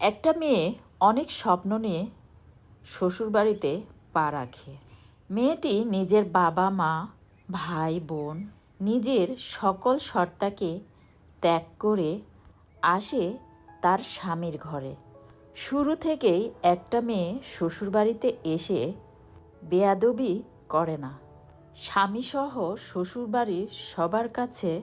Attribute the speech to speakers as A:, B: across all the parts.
A: একটা মেয়ে অনেক স্বপ্ন নিয়ে শ্বশুরবাড়িতে পা রাখে। মেয়েটি নিজের বাবা, মা, ভাই, বোন নিজের সকল সত্তাকে ত্যাগ করে আসে তার স্বামীর ঘরে। শুরু থেকেই একটা মেয়ে শ্বশুরবাড়িতে এসে বেয়াদবি করে না। স্বামীসহ শ্বশুরবাড়ির সবার কাছে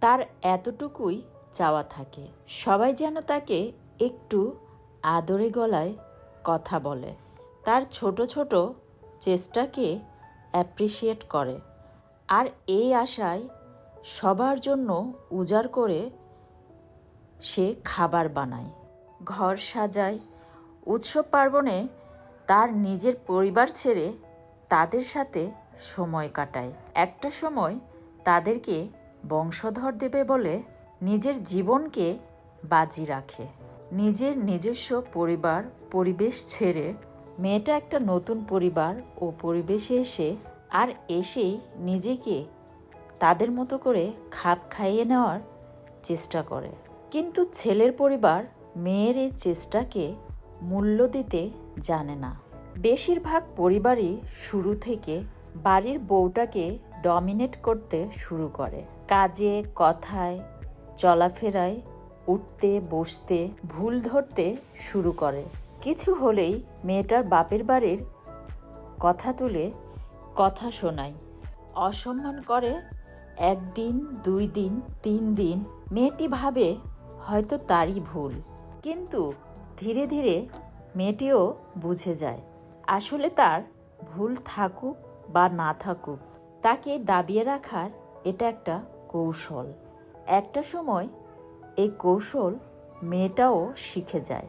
A: তার এতটুকুই চাওয়া থাকে। সবাই যেন তাকে একটু আদরে গলায় কথা বলে। তার ছোট ছোট চেষ্টাকে অ্যাপ্রিসিয়েট করে। আর এই আশায় সবার জন্য উজাড় করে সে খাবার বানায়। ঘর সাজায়। উৎসব পার্বণে তার নিজের পরিবার ছেড়ে তাদের সাথে সময় কাটায়। একটা সময় তাদেরকে বংশধর দেবে বলে নিজের জীবনকে বাজি রাখে। নিজের নিজস্ব পরিবার, পরিবেশ ছেড়ে মেয়েটা একটা নতুন পরিবার ও পরিবেশে এসে আর এসেই নিজেকে তাদের মতো করে খাপ খাইয়ে নেওয়ার চেষ্টা করে। কিন্তু ছেলের পরিবার মেয়ের এই চেষ্টাকে মূল্য দিতে জানে না। বেশিরভাগ পরিবারই শুরু থেকে বাড়ির বউটাকে ডমিনেট করতে শুরু করে। কাজে, কথায়, চলাফেরায় উঠতে, বসতে, ভুল ধরতে শুরু করে। কিছু হলেই মেয়েটার বাপের বাড়ির কথা তুলে কথা শোনায়। অসম্মান করে একদিন, দুই দিন, তিন দিন, মেয়েটি ভাবে হয়তো তারই ভুল। কিন্তু ধীরে ধীরে মেয়েটিও বুঝে যায়, আসলে তার ভুল থাকুক বা না থাকুক, তাকে দাবিয়ে রাখার এটা একটা কৌশল। একটা সময় এই কৌশল মেয়েটাও শিখে যায়।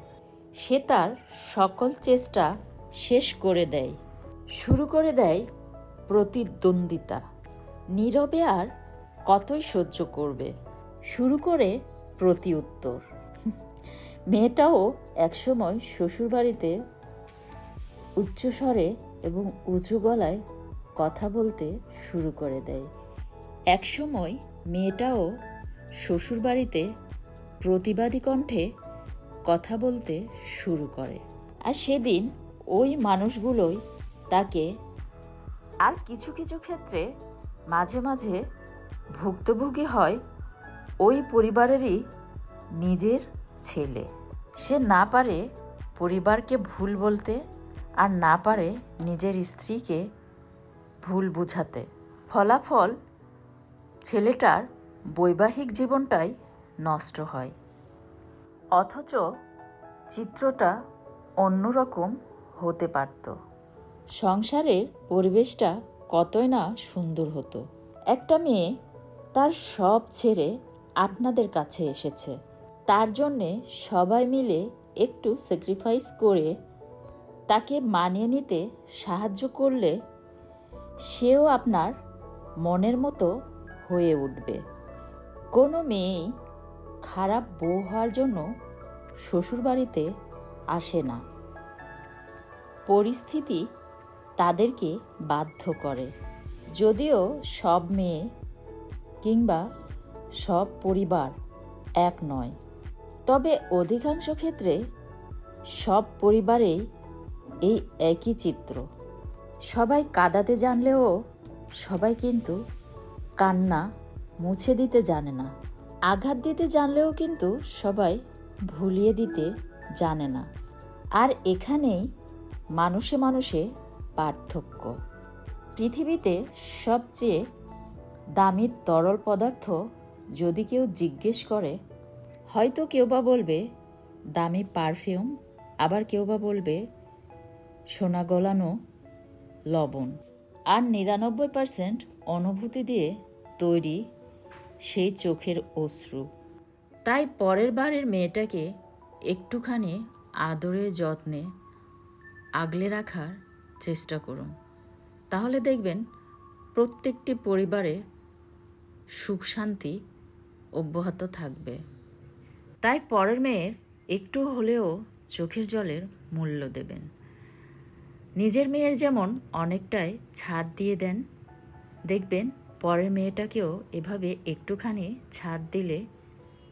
A: সে তার সকল চেষ্টা শেষ করে দেয়। শুরু করে দেয় প্রতিদ্বন্দ্বিতা। নীরবে আর কতই সহ্য করবে? শুরু করে প্রতি উত্তর মেয়েটাও একসময় শ্বশুরবাড়িতে উচ্চস্বরে এবং উঁচু গলায় কথা বলতে শুরু করে দেয়। একসময় মেয়েটাও শ্বশুরবাড়িতে প্রতিবাদী কণ্ঠে কথা বলতে শুরু করে। আর সেদিন ওই মানুষগুলোই তাকে আর কিছু কিছু ক্ষেত্রে মাঝে মাঝে ভুক্তভোগী হয় ওই পরিবারেরই নিজের ছেলে। সে না পারে পরিবারকে ভুল বলতে আর না পারে নিজের স্ত্রীকে ভুল বুঝাতে। ফলাফল ছেলেটার বৈবাহিক জীবনটাই নষ্ট হয়। অথচ চিত্রটা অন্যরকম হতে পারত। সংসারের পরিবেশটা কতই না সুন্দর হতো। একটা মেয়ে তার সব ছেড়ে আপনাদের কাছে এসেছে। তার জন্যে সবাই মিলে একটু স্যাক্রিফাইস করে তাকে মানিয়ে নিতে সাহায্য করলে সেও আপনার মনের মতো হয়ে উঠবে। কোনো মেয়েই খারাপ বউ হওয়ার জন্য শ্বশুরবাড়িতে আসে না। পরিস্থিতি তাদেরকে বাধ্য করে। যদিও সব মেয়ে কিংবা সব পরিবার এক নয়, তবে অধিকাংশ ক্ষেত্রে সব পরিবারেই এই একই চিত্র। সবাই কাদাতে জানলেও সবাই কিন্তু কান্না মুছে দিতে জানে না। আঘাত দিতে জানলেও কিন্তু সবাই ভুলিয়ে দিতে জানে না। আর এখানেই মানুষে মানুষে পার্থক্য। পৃথিবীতে সবচেয়ে দামি তরল পদার্থ যদি কেউ জিজ্ঞেস করে, হয়তো কেউ বা বলবে, দামি পারফিউম আবার কেউ বা বলবে, সোনা গলানো লবণ আর নিরানব্বই পার্সেন্ট অনুভূতি দিয়ে তৈরি সেই চোখের অশ্রু। তাই পরের বারের মেয়েটাকে একটুখানি আদরে যত্নে আগলে রাখার চেষ্টা করুন। তাহলে দেখবেন প্রত্যেকটি পরিবারে সুখ শান্তি অব্যাহত থাকবে। তাই পরের মেয়ের একটু হলেও চোখের জলের মূল্য দেবেন। নিজের মেয়ের যেমন অনেকটাই ছাড় দিয়ে দেন, দেখবেন পরের মেয়েটাকেও এভাবে একটুখানি ছাড় দিলে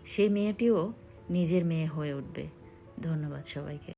A: সেই মেয়েটিও নিজের মেয়ে হয়ে উঠবে। ধন্যবাদ সবাইকে।